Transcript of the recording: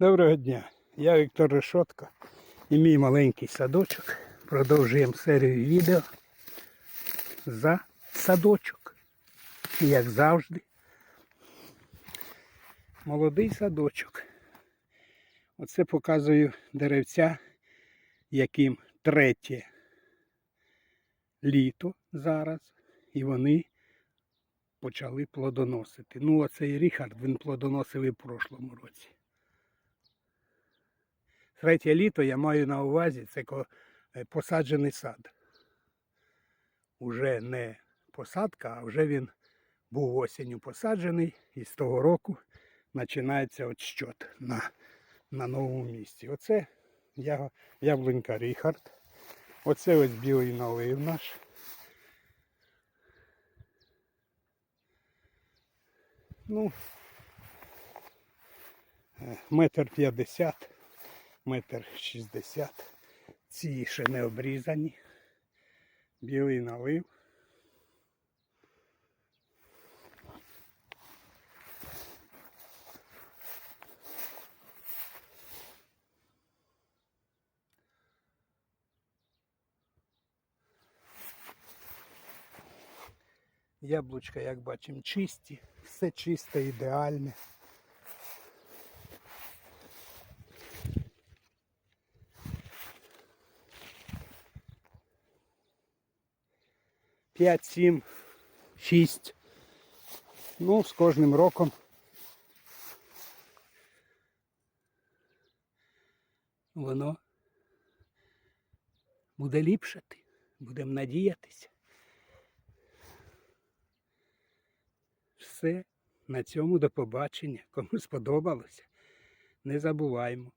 Доброго дня, я Віктор Решотко і мій маленький садочок. Продовжуємо серію відео за садочок. І як завжди, молодий садочок. Оце показую деревця, яким третє літо зараз, і вони почали плодоносити. Ну, оцей Ріхард він плодоносив і в прошлому році. Третє літо я маю на увазі це е, посаджений сад. Уже не посадка, а вже він був осінню посаджений і з того року починається отщот на, на новому місці. Оце яблунька Ріхард. Оце ось білий налив наш. Ну, е, метр п'ятдесят метр шістдесят. Ці ще не обрізані. Білий налив. Яблучка, як бачимо, чисті, все чисте, ідеальне. П'ять, сім, шість. Ну, з кожним роком. Воно буде ліпшати. Будемо надіятися. Все. На цьому до побачення. Кому сподобалося, не забуваємо.